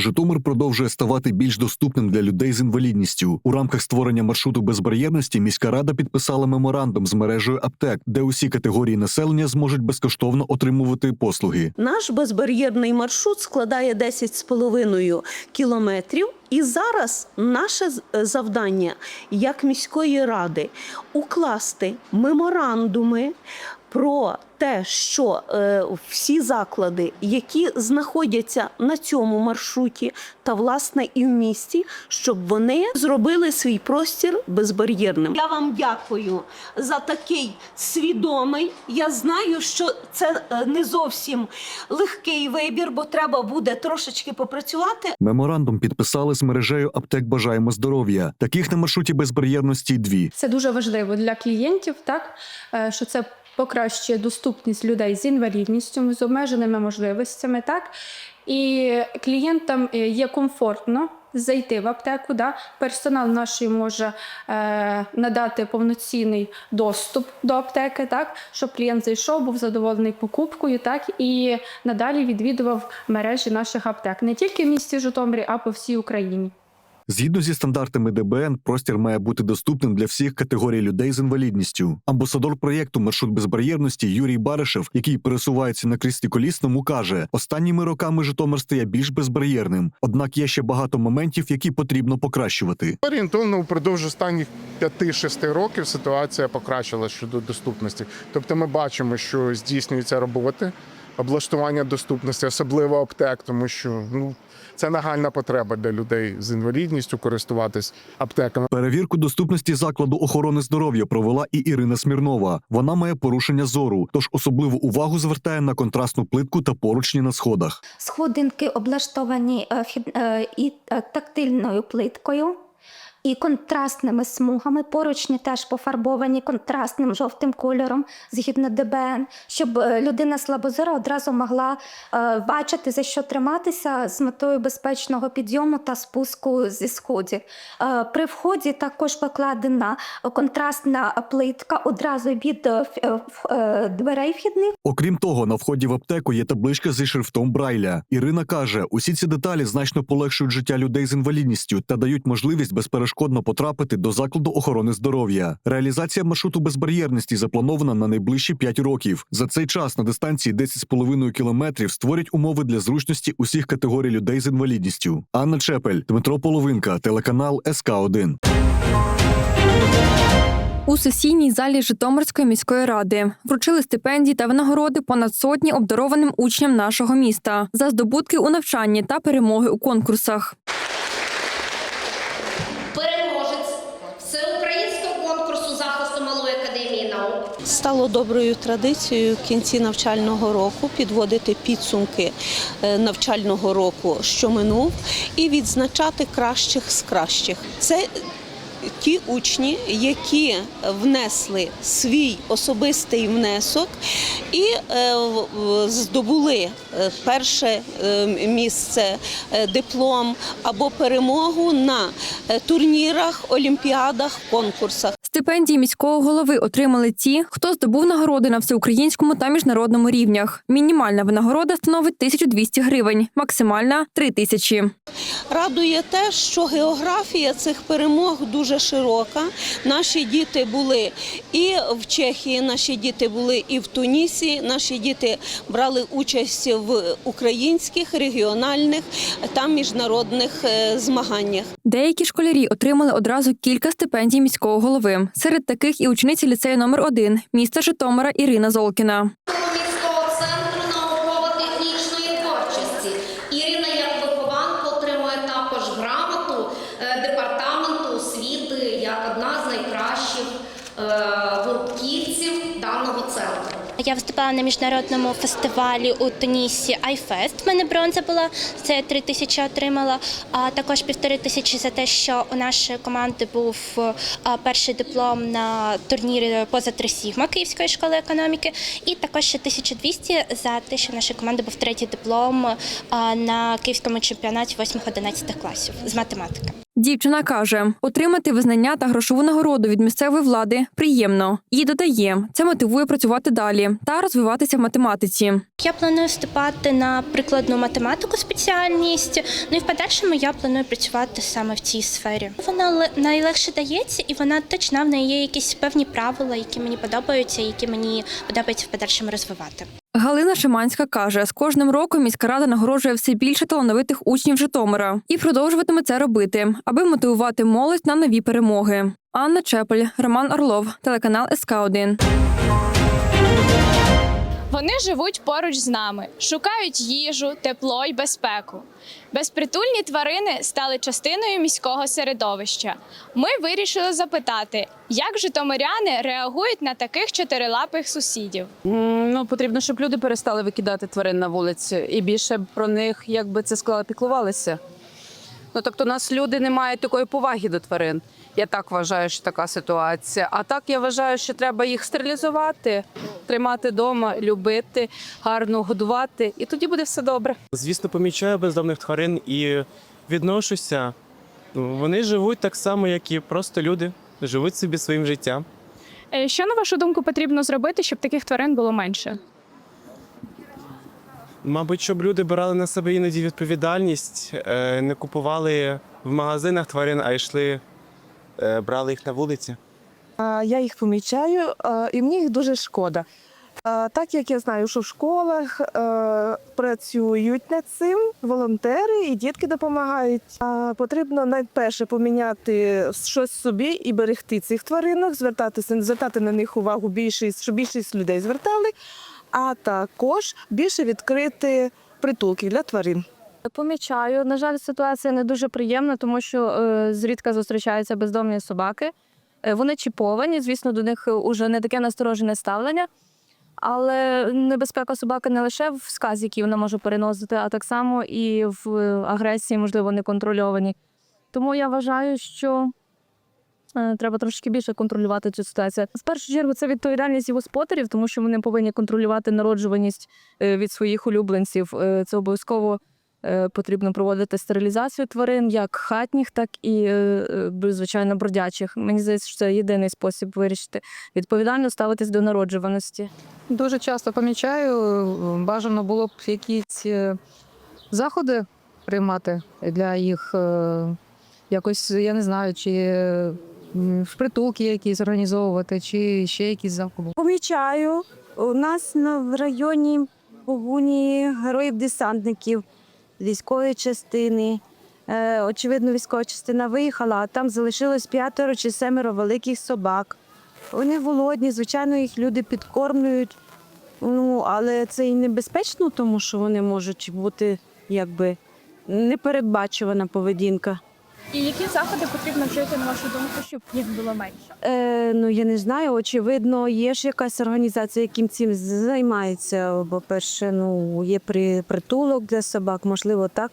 Житомир продовжує ставати більш доступним для людей з інвалідністю. У рамках створення маршруту безбар'єрності міська рада підписала меморандум з мережею аптек, де усі категорії населення зможуть безкоштовно отримувати послуги. Наш безбар'єрний маршрут складає 10,5 кілометрів. І зараз наше завдання як міської ради укласти меморандуми про те, що е, всі заклади, які знаходяться на цьому маршруті, та власне і в місті, щоб вони зробили свій простір безбар'єрним. Я вам дякую за такий свідомий. Я знаю, що це е, не зовсім легкий вибір, бо треба буде трошечки попрацювати. Меморандум підписали з мережею аптек Бажаємо здоров'я. Таких на маршруті безбар'єрності дві. Це дуже важливо для клієнтів, так е, що це покращує доступність людей з інвалідністю, з обмеженими можливостями, так і клієнтам е, є комфортно. Зайти в аптеку, да? персонал наш може е, надати повноцінний доступ до аптеки, так щоб клієнт зайшов, був задоволений покупкою, так і надалі відвідував мережі наших аптек не тільки в місті Житомирі, а по всій Україні. Згідно зі стандартами ДБН, простір має бути доступним для всіх категорій людей з інвалідністю. Амбасадор проєкту Маршрут безбар'єрності Юрій Баришев, який пересувається на кріслі колісному, каже: останніми роками Житомир стає більш безбар'єрним. Однак є ще багато моментів, які потрібно покращувати. Орієнтовно впродовж останніх 5-6 років ситуація покращилася щодо доступності. Тобто ми бачимо, що здійснюються роботи, облаштування доступності, особливо аптек, тому що ну це нагальна потреба для людей з інвалідністю користуватись аптеками. Перевірку доступності закладу охорони здоров'я провела і Ірина Смірнова. Вона має порушення зору, тож особливу увагу звертає на контрастну плитку та поручні на сходах. Сходинки облаштовані е, е, і е, тактильною плиткою. І контрастними смугами поручні теж пофарбовані контрастним жовтим кольором згідно ДБН, щоб е, людина слабозора одразу могла е, бачити за що триматися з метою безпечного підйому та спуску зі сходів. Е, при вході також покладена контрастна плитка одразу від дверей вхідних. Окрім того, на вході в аптеку є табличка зі шрифтом Брайля. Ірина каже, усі ці деталі значно полегшують життя людей з інвалідністю та дають можливість безперешкодно потрапити до закладу охорони здоров'я. Реалізація маршруту безбар'єрності запланована на найближчі 5 років. За цей час на дистанції 10,5 кілометрів створять умови для зручності усіх категорій людей з інвалідністю. Анна Чепель, Дмитро Половинка, телеканал СК 1 У сесійній залі Житомирської міської ради вручили стипендії та винагороди понад сотні обдарованим учням нашого міста за здобутки у навчанні та перемоги у конкурсах. Стало доброю традицією в кінці навчального року підводити підсумки е, навчального року, що минув, і відзначати кращих з кращих. Це ті учні, які внесли свій особистий внесок і е, здобули е, перше місце, диплом або перемогу на турнірах, олімпіадах, конкурсах. Стипендії міського голови отримали ті, хто здобув нагороди на всеукраїнському та міжнародному рівнях. Мінімальна винагорода становить 1200 гривень, максимальна 3000. Радує те, що географія цих перемог дуже широка. Наші діти були і в Чехії, наші діти були і в Тунісі. Наші діти брали участь в українських, регіональних та міжнародних е, змаганнях. Деякі школярі отримали одразу кілька стипендій міського голови. Серед таких і учниці ліцею номер 1 міста Житомира Ірина Золкіна. міського центру науково-технічної творчості. Ірина, як отримує також грамоту е, департаменту освіти як одна з найкращих е, гуртківців даного центру. Я виступала на міжнародному фестивалі у Тунісі iFest. У мене бронза була, це три тисячі отримала. А також півтори тисячі за те, що у нашої команди був перший диплом на турнірі поза три Сігма Київської школи економіки. І також ще 1200 за те, що в нашої команди був третій диплом на київському чемпіонаті 8-11 класів з математики. Дівчина каже, отримати визнання та грошову нагороду від місцевої влади приємно. І додає, це мотивує працювати далі та розвиватися в математиці. Я планую вступати на прикладну математику спеціальність. Ну і в подальшому я планую працювати саме в цій сфері. Вона ле- найлегше дається, і вона точна. В неї є якісь певні правила, які мені подобаються, які мені подобається в подальшому розвивати. Галина Шиманська каже, з кожним роком міська рада нагороджує все більше талановитих учнів Житомира і продовжуватиме це робити, аби мотивувати молодь на нові перемоги. Анна Чепель, Роман Орлов, телеканал СК 1 Вони живуть поруч з нами, шукають їжу, тепло й безпеку. Безпритульні тварини стали частиною міського середовища. Ми вирішили запитати, як житомиряни реагують на таких чотирилапих сусідів. Ну, потрібно, щоб люди перестали викидати тварин на вулицю і більше про них, як би це сказала, піклувалися. Ну, тобто, у нас люди не мають такої поваги до тварин. Я так вважаю, що така ситуація. А так я вважаю, що треба їх стерилізувати, тримати вдома, любити, гарно годувати, і тоді буде все добре. Звісно, помічаю бездомних тварин і відношуся. Вони живуть так само, як і просто люди, живуть собі своїм життям. Е, Що на вашу думку потрібно зробити, щоб таких тварин було менше? Мабуть, щоб люди брали на себе іноді відповідальність, е, не купували в магазинах тварин, а йшли, е, брали їх на вулиці. Я їх помічаю, і мені їх дуже шкода. Так як я знаю, що в школах е, працюють над цим волонтери і дітки допомагають. Потрібно найперше поміняти щось собі і берегти цих тваринок, звертатися, звертати на них увагу більшість, щоб більшість людей звертали, а також більше відкрити притулки для тварин. Помічаю. На жаль, ситуація не дуже приємна, тому що е, зрідка зустрічаються бездомні собаки. Е, вони чіповані, звісно, до них уже не таке насторожене ставлення. Але небезпека собаки не лише в сказі, які вона може переносити, а так само і в е, агресії, можливо, неконтрольованій. Тому я вважаю, що е, треба трошки більше контролювати цю ситуацію. В першу чергу це відповідальність і господарів, тому що вони повинні контролювати народжуваність е, від своїх улюбленців. Е, Це обов'язково Е, Потрібно проводити стерилізацію тварин, як хатніх, так і е, е, звичайно бродячих. Мені здається, що це єдиний спосіб вирішити відповідально ставитись до народжуваності. Дуже часто помічаю, бажано було б якісь е, заходи приймати для їх е, якось, я не знаю, чи е, притулки якісь організовувати, чи ще якісь заходи. Помічаю, у нас в районі погуні героїв-десантників, військової частини. Е, очевидно, військова частина виїхала, а там залишилось п'ятеро чи семеро великих собак. Вони голодні, звичайно, їх люди підкормлюють. Ну, але це і небезпечно, тому що вони можуть бути якби непередбачувана поведінка. І які заходи потрібно вжити, на вашу думку, щоб їх було менше? Е, ну я не знаю. Очевидно, є ж якась організація, яким цим займається. Бо перше, ну є при притулок для собак, можливо, так